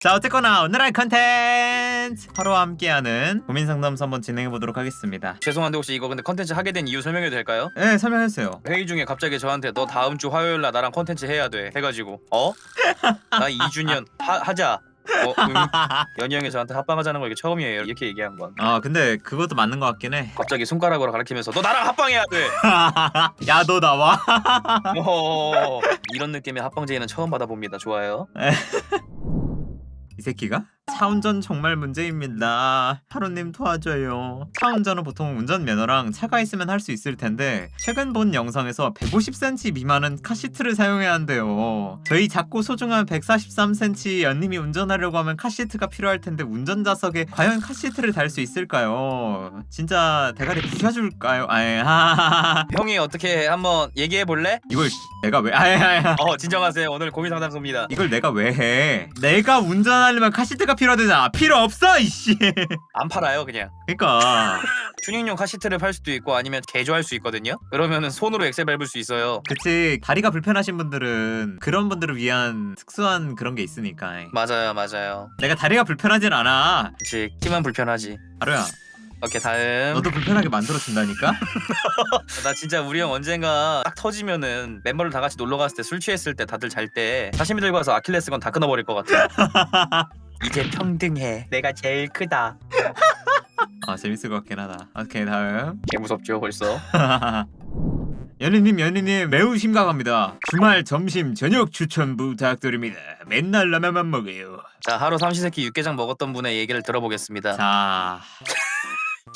자 어쨌거나 오늘의 컨텐츠 하루와 함께하는 고민 상담소 한번 진행해 보도록 하겠습니다. 죄송한데 혹시 이거 근데 컨텐츠 하게 된 이유 설명해도 될까요? 네 설명해주세요. 회의 중에 갑자기 저한테 너 다음 주 화요일 날 나랑 컨텐츠 해야 돼 해가지고 어? 나 2주년 하, 하자 어, 음, 연희 형이 저한테 합방하자는 거 이게 처음이에요 이렇게 얘기한 건 아 근데 그것도 맞는 것 같긴 해. 갑자기 손가락으로 가리키면서 너 나랑 합방해야 돼 야 너 나와. 어, 이런 느낌의 합방제의는 처음 받아봅니다 좋아요 이 새끼가? 차 운전 정말 문제입니다. 하루님 도와줘요. 차 운전은 보통 운전 면허랑 차가 있으면 할 수 있을 텐데 최근 본 영상에서 150cm 미만은 카시트를 사용해야 한대요. 저희 작고 소중한 143cm 연님이 운전하려고 하면 카시트가 필요할 텐데 운전자석에 과연 카시트를 달 수 있을까요? 진짜 대가리 부셔줄까요? 아예 하하하하. 형이 어떻게 한번 얘기해 볼래? 이걸 내가 왜? 아예 어 진정하세요 오늘 고민 상담소입니다 이걸 내가 왜 해? 내가 운전하려면 카시트가 필요하잖아. 필요 없어 이씨. 안 팔아요 그냥 그러니까 튜닝용 카시트를 팔 수도 있고 아니면 개조할 수 있거든요 그러면은 손으로 엑셀 밟을 수 있어요 그치 다리가 불편하신 분들은 그런 분들을 위한 특수한 그런 게 있으니까. 맞아요 맞아요 내가 다리가 불편하진 않아. 그치 키만 불편하지 하루야 오케이 다음 너도 불편하게 만들어 준다니까. 나 진짜 우리 형 언젠가 딱 터지면은 멤버들 다 같이 놀러 갔을 때 술 취했을 때 다들 잘 때 사시미 들고 와서 아킬레스건 다 끊어버릴 것 같아 이제 평등해 내가 제일 크다 아 재밌을 것 같긴 하다. 오케이 다음. 개 무섭죠 벌써 연희님 연희님 매우 심각합니다. 주말 점심 저녁 추천 부탁드립니다. 맨날 라면만 먹어요. 자 하루 삼시세끼 육개장 먹었던 분의 얘기를 들어보겠습니다 자.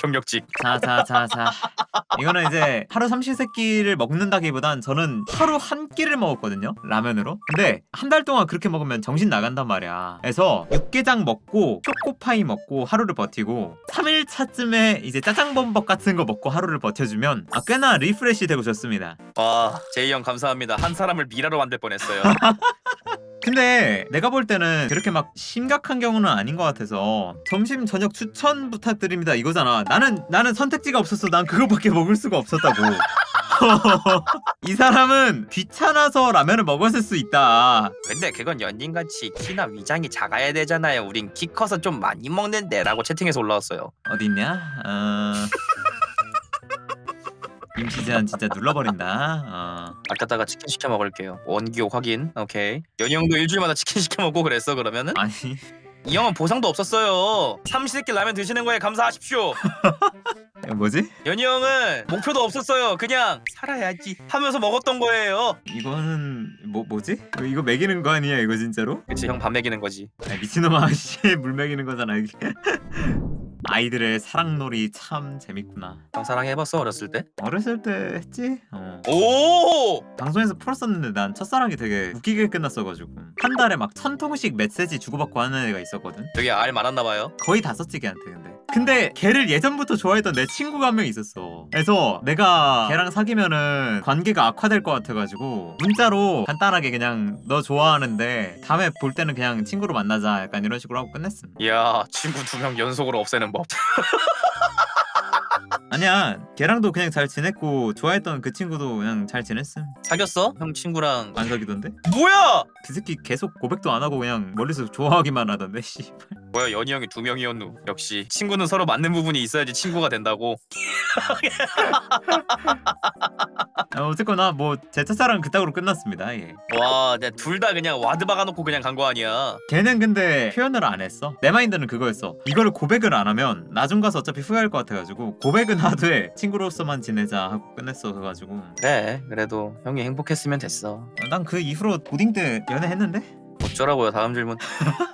경력직 자, 자, 자, 자. 이거는 이제 하루 삼시세끼를 먹는다기보단 저는 하루 한 끼를 먹었거든요. 라면으로. 근데 한 달 동안 그렇게 먹으면 정신 나간단 말이야. 그래서 육개장 먹고 초코파이 먹고 하루를 버티고 3일 차쯤에 이제 짜장범벅 같은 거 먹고 하루를 버텨주면 아 꽤나 리프레시 되고 좋습니다. 와 제이 형 감사합니다 한 사람을 미라로 만들 뻔했어요 근데 내가 볼 때는 그렇게 막 심각한 경우는 아닌 것 같아서 점심 저녁 추천 부탁드립니다 이거잖아. 나는 나는 선택지가 없었어 난 그거밖에 먹을 수가 없었다고. 이 사람은 귀찮아서 라면을 먹었을 수 있다. 근데 그건 연인같이 키나 위장이 작아야 되잖아요. 우린 키 커서 좀 많이 먹는데 라고 채팅에서 올라왔어요. 어디 있냐? 어... 임시 제한 진짜 눌러버린다. 어. 아까다가 치킨 시켜 먹을게요. 원기옥 확인. 오케이. 연희 형도 일주일마다 치킨 시켜 먹고 그랬어 그러면은? 아니. 이 형은 보상도 없었어요. 삼시세끼 라면 드시는 거에 감사하십시오. 뭐지? 연희 형은 목표도 없었어요. 그냥 살아야지 하면서 먹었던 거예요. 이거는 뭐 뭐지? 이거, 이거 먹이는 거 아니야 이거 진짜로? 그치 형 밥 먹이는 거지. 아, 미친놈아 씨물 먹이는 거잖아 이게 아이들의 사랑놀이 참 재밌구나 형 사랑해봤어 어렸을 때? 어렸을 때 했지 어. 오! 방송에서 풀었었는데 난 첫사랑이 되게 웃기게 끝났어가지고 한 달에 막 천 통씩 메시지 주고받고 하는 애가 있었거든 되게 알 많았나 봐요 거의 다 썼지 걔한테 근데 근데 걔를 예전부터 좋아했던 내 친구가 한 명 있었어. 그래서 내가 걔랑 사귀면은 관계가 악화될 것 같아가지고 문자로 간단하게 그냥 너 좋아하는데 다음에 볼 때는 그냥 친구로 만나자. 약간 이런 식으로 하고 끝냈음. 이야 친구 두 명 연속으로 없애는 법. 아니야 걔랑도 그냥 잘 지냈고 좋아했던 그 친구도 그냥 잘 지냈음. 사귀었어? 형 친구랑. 안 사귀던데? 뭐야! 그 새끼 계속 고백도 안 하고 그냥 멀리서 좋아하기만 하던데 씨 뭐야 연희 형이 두 명이었누 역시 친구는 서로 맞는 부분이 있어야지 친구가 된다고. 아, 어쨌거나 뭐 제 첫사랑은 그따구로 끝났습니다. 예. 와둘다 그냥 와드 박아놓고 그냥 간 거 아니야. 걔는 근데 표현을 안 했어. 내 마인드는 그거였어. 이거를 고백을 안 하면 나중 가서 어차피 후회할 것 같아가지고 고백은 하되 친구로서만 지내자 하고 끝냈어 그래가지고. 그래 그래도 형이 행복했으면 됐어. 난 그 이후로 고딩 때 연애했는데? 어쩌라고요 다음 질문